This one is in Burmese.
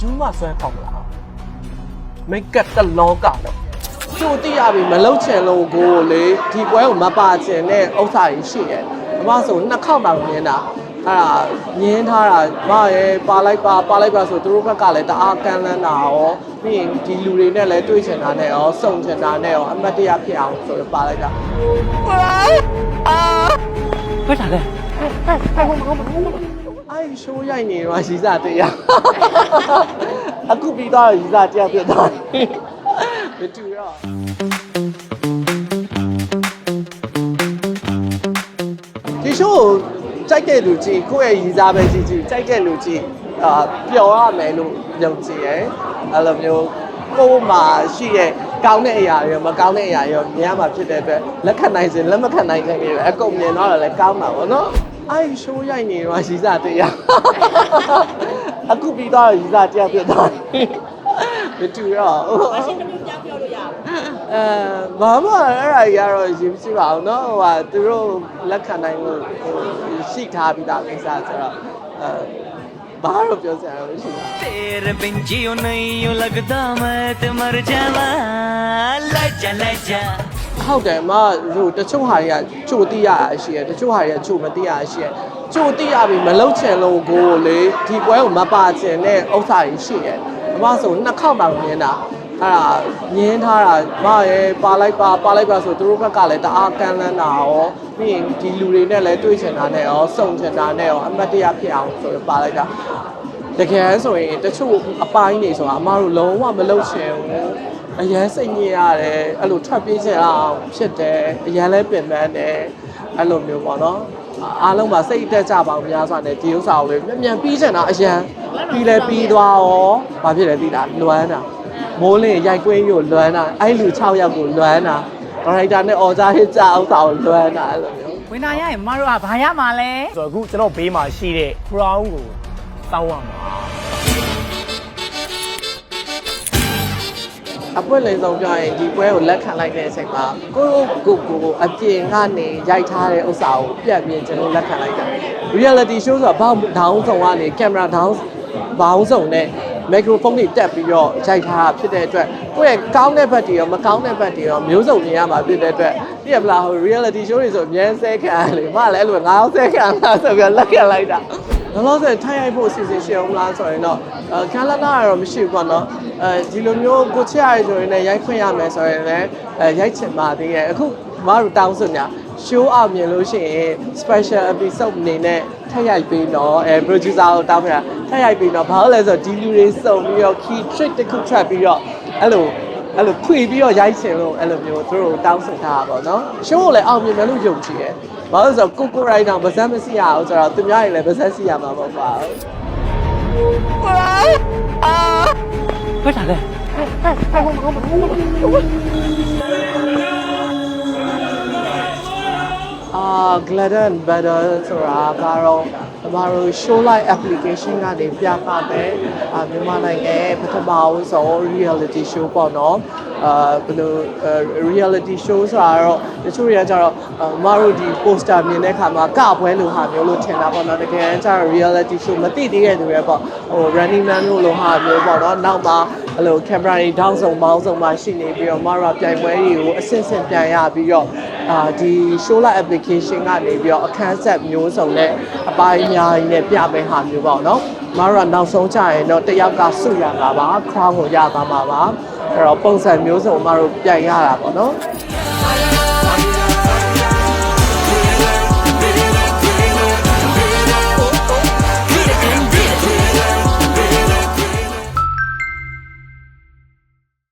ဒူးမှဆွဲခေါက်မလားမိတ်ကပ်တလောကတော့ကျိုတိရပြီမလုတ်ချင်လို့ကိုလေဒီပွဲကိုမပါချင်တဲ့ဥစ္စာကြီးရှိရဲ့အမဆိုနှစ်ခေါက်တောင်မြင်တာအဲ့ဒါမြင်းထားတာမရဲ့ပါလိုက်ပါပါလိုက်ပါဆိုသူတို့ဘက်ကလည်းတအားကန်းလန်းတာရောပြီးရင်ဒီလူတွေနဲ့လည်းတွေ့ချင်တာနဲ့ရောစုံချင်တာနဲ့ရောအမတ်တရဖြစ်အောင်ဆိုတော့ပါလိုက်တာဘယ်တာလဲ အဲ့ဒီရှိုးရိုက်နေတော့ရီစာတရားအခုပြီးတော့ရီစာတရားပြတ်သွားတယ်မတူတော့ဒီရှိုးကိုကြိုက်တဲ့လူကြီးကိုယ့်ရဲ့ရီစာပဲကြည့်ကြည့်ကြိုက်တဲ့လူကြီးအာပျော်ရမယ်လို့ယုံကြည်ရဲ့အဲ့လိုမျိုးကိုယ်မှာရှိရဲ့ကောင်းတဲ့အရာတွေရောမကောင်းတဲ့အရာတွေရောမြင်ရမှာဖြစ်တဲ့အတွက်လက်ခံနိုင်စဉ်လက်မခံနိုင်တဲ့တွေလည်းအကုန်မြင်တော့လည်းကောင်းမှာပေါ့နော် အဲ့ဒီရှိုးရိုက်နေတော့ရီစာတရားအခုပြီးတော့ရီစာတရားပြတ်သွားတယ်မတူတော့ အရှင်းတစ်မျိုးကြောင်းပြောလို့ရအောင် အဲဘာမှအဲ့ဒါကြီးကတော့ရင်မရှိပါဘူးเนาะဟိုဟာသူတို့လက်ခံနိုင်လို့ဟိုရှိထားပြီးသားကိစ္စဆိုတော့အဲဘာလို့ပြောစရာလို့ရှိတာ तेरे बिन जियो नहीं यूं लगता मैं ते मर जावा लज्जा लज्जा ဟုတ်တယ်မဟိုတချို့ဟာတွေကကြိုတိရတာရှိတယ်တချို့ဟာတွေကကြိုမတိရတာရှိတယ်ကြိုတိရပြီမလုတ်ချင်လို့ကိုလေဒီပွဲကိုမပါချင်တဲ့ဥစ္စာကြီးရှိတယ်အမဆိုနှစ်ခေါက်တောင်မြင်တာအဲ့ဒါမြင်းထားတာမရဲ့ပါလိုက်ပါပါလိုက်ပါဆိုသူတို့ဘက်ကလည်းတအားကန်းလန်းတာရောပြီးရင်ဒီလူတွေနဲ့လည်းတွေ့ချင်တာနဲ့ရောစုံချင်တာနဲ့ရောအမတ်တရဖြစ်အောင်ဆိုတော့ပါလိုက်တာတကယ်ဆိုရင်တချို့အပိုင်းနေဆိုတာအမတို့လုံးဝမလုတ်ချင်ဘူး အရန်စိတ်ညစ်ရတယ်အဲ့လိုထွက်ပြေးချင်အောင်ဖြစ်တယ်အရန်လဲပင်ပန်းတယ်အဲ့လိုမျိုးပေါ့နော်အားလုံးမှာစိတ်တက်ကြပါအောင်များစွာနဲ့ဒီဥစ္စာကိုလေမြန်မြန်ပြီးချင်တာအရန်ပြီးလဲပြီးသွားရောဘာဖြစ်လဲသိလားလွမ်းတာမိုးလင်းရိုက်ကွင်းကိုလွမ်းတာအဲ့လူ6ယောက်ကိုလွမ်းတာဒါရိုက်တာနဲ့အော်ဂျာဟစ်ကြဥစ္စာကိုလွမ်းတာအဲ့လိုမျိုးဝင်လာရရင်မတို့ကဘာရမှာလဲဆိုတော့အခုကျွန်တော်ဘေးမှာရှိတဲ့ crown ကိုတောင်းရမှာ အပွင့်လေးဆုံးပြောရင်ဒီပွဲကိုလက်ခံလိုက်တဲ့အချိန်မှာကိုယ့်ကိုယ်ကိုယ်အပြင်ကနေရိုက်ထားတဲ့ဥစ္စာကိုပြတ်ပြင်းကျွန်တော်လက်ခံလိုက်တာ reality show ဆိုတာဘောင်းဒေါင်းဆောင်ကနေကင်မရာဒေါင်းဘောင်းဆောင်နဲ့မီခရိုဖုန်းတွေတက်ပြီးတော့ရိုက်ထားတာဖြစ်တဲ့အတွက်ကိုယ့်ရဲ့ကောင်းတဲ့ဘက်တွေရောမကောင်းတဲ့ဘက်တွေရောမျိုးစုံမြင်ရမှာဖြစ်တဲ့အတွက်ပြည့်ပလားဟို reality show တွေဆိုအမြဲဆဲခံရလေမလည်းအဲ့လိုငါအောင်ဆဲခံလာဆိုပြီးလက်ခံလိုက်တာလောလောဆယ်ထိုင်ရိုက်ဖို့အစီအစဉ်ရှိအောင်မလားဆိုရင်တော့အဲ ခန်းလာနာကတော့မရှိဘူးပေါ့နော်အဲဒီလိုမျိုးကိုချစ်ရရဆိုရင်လည်းရိုက်ခွင့်ရမယ်ဆိုရင်လည်းအဲရိုက်ချင်ပါသေးရဲ့အခုမတို့တောင်းဆိုညာ show အောင်မြင်လို့ရှိရင် special episode အနေနဲ့ထပ်ရိုက်ပေးတော့အဲ producer ကိုတောင်းပြတာထပ်ရိုက်ပေးတော့ဘာလို့လဲဆိုတော့ဒီလူတွေစုံပြီးတော့ key trick တစ်ခုထွက်ပြီးတော့အဲ့လိုအဲ့လိုခွေပြီးတော့ရိုက်ချင်လို့အဲ့လိုမျိုးသူတို့တောင်းဆိုထားတာပေါ့နော် show ကိုလည်းအောင်မြင်မယ်လို့ယုံကြည်ရဲ့ဘာလို့လဲဆိုတော့ကိုကိုရိုက်တော့ဗဇက်မစီရအောင်ဆိုတော့သူများတွေလည်းဗဇက်စီရမှာပေါ့ပါ ဘူးဘယ်တာလဲအာ Gladden Better ဆိုတာ ကတော့ကျမတို့ show live application ကနေပြသတဲ့အာမြန်မာနိုင်ငံရဲ့ပထမဦးဆုံး reality show ပေါ့နော်အာဘယ်လိုအာ reality show ဆိုတာတော့တချို့တွေကကြတော့အာကျမတို့ဒီ poster မြင်တဲ့အခါမှာကပွဲလိုဟာမျိုးလို့ထင်တာပေါ့နော်တကယ်ကျတော့ reality show မသိသေးတဲ့သူတွေပေါ့ဟို running man လို့လိုဟာမျိုးပေါ့နော်နောက်မှာ အဲ့လို camera တွေတောင်းစုံပေါင်းစုံမှာရှိနေပြီးတော့ကျမတို့ကပြိုင်ပွဲတွေကိုအဆင့်ဆင့်ပြန်ရပြီးတော့အာဒီ show live application ကနေပြီးတော့အခန်းဆက်မျိုးစုံနဲ့အပိုင်းအများကြီးနဲ့ပြပေးဟာမျိုးပေါ့နော်။မတို့ကနောက်ဆုံးကြရင်တော့တယောက်ကစုရတာပါ crown ကိုရသွားမှာပါ။အဲ့တော့ပုံစံမျိုးစုံမတို့ပြိုင်ရတာပေါ့နော်။